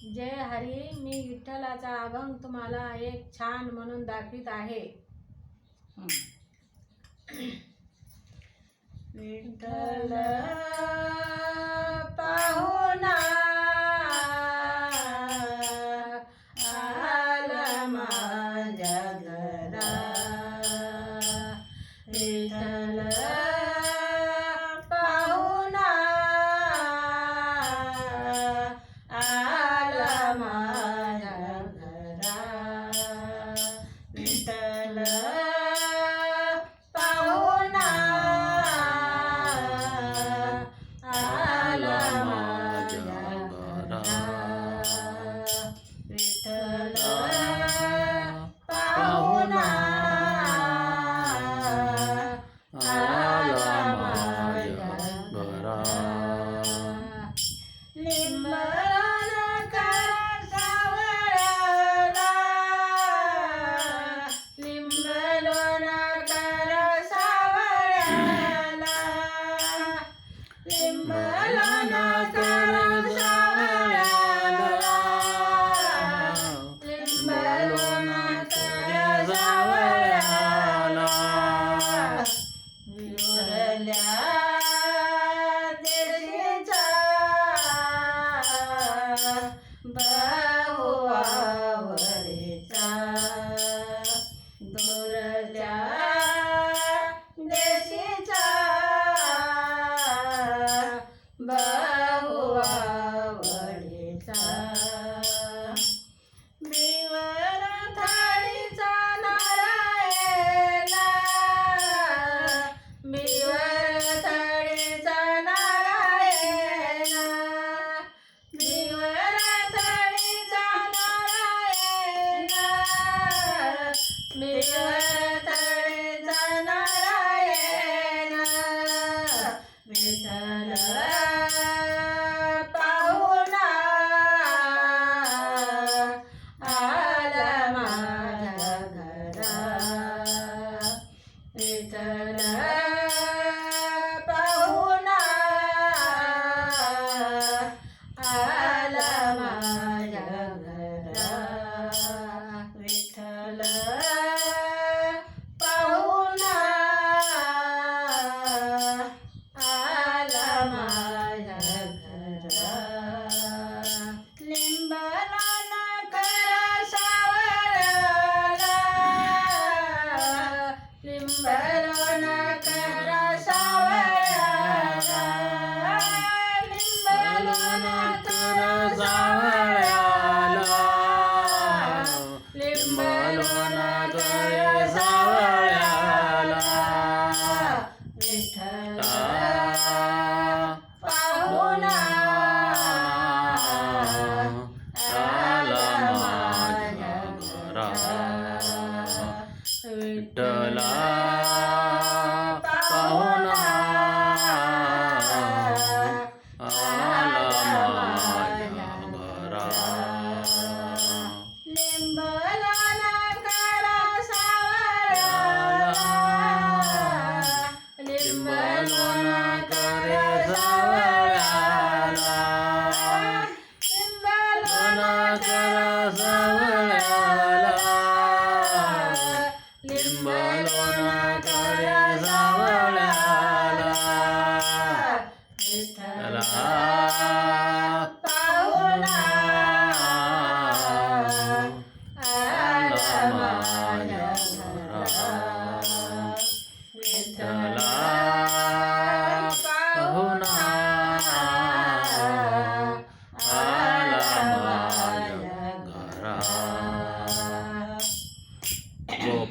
जय हरी मी विठ्ठलाचा अभंग तुम्हाला एक छान म्हणून दाखवित आहे. विठ्ठल पाहू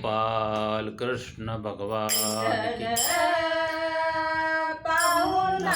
गोपाल कृष्ण भगवान पाहुना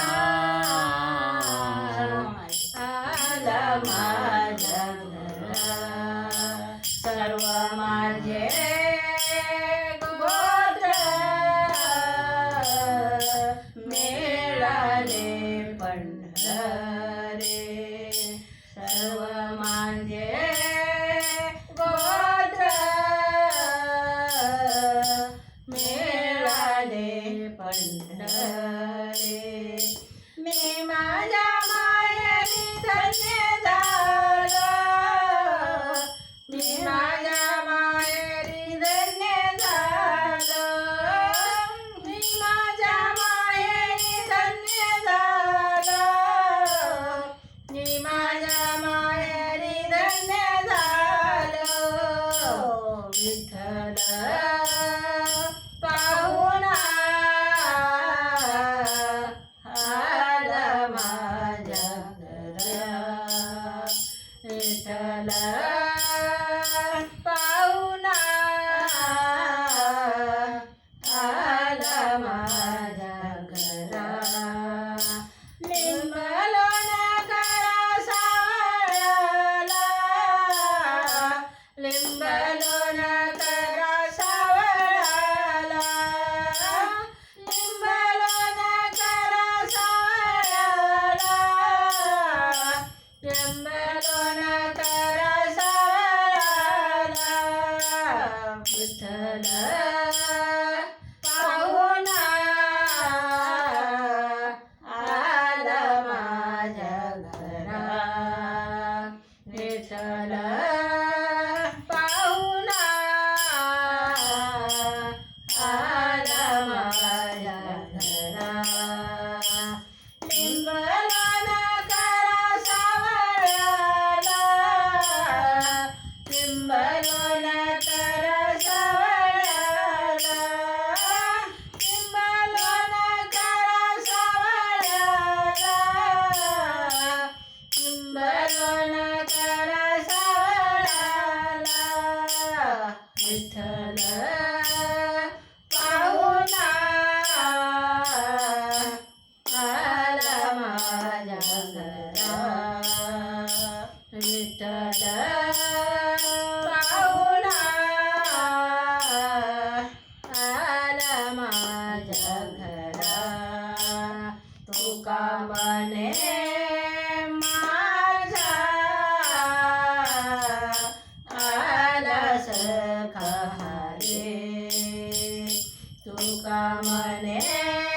mermaid.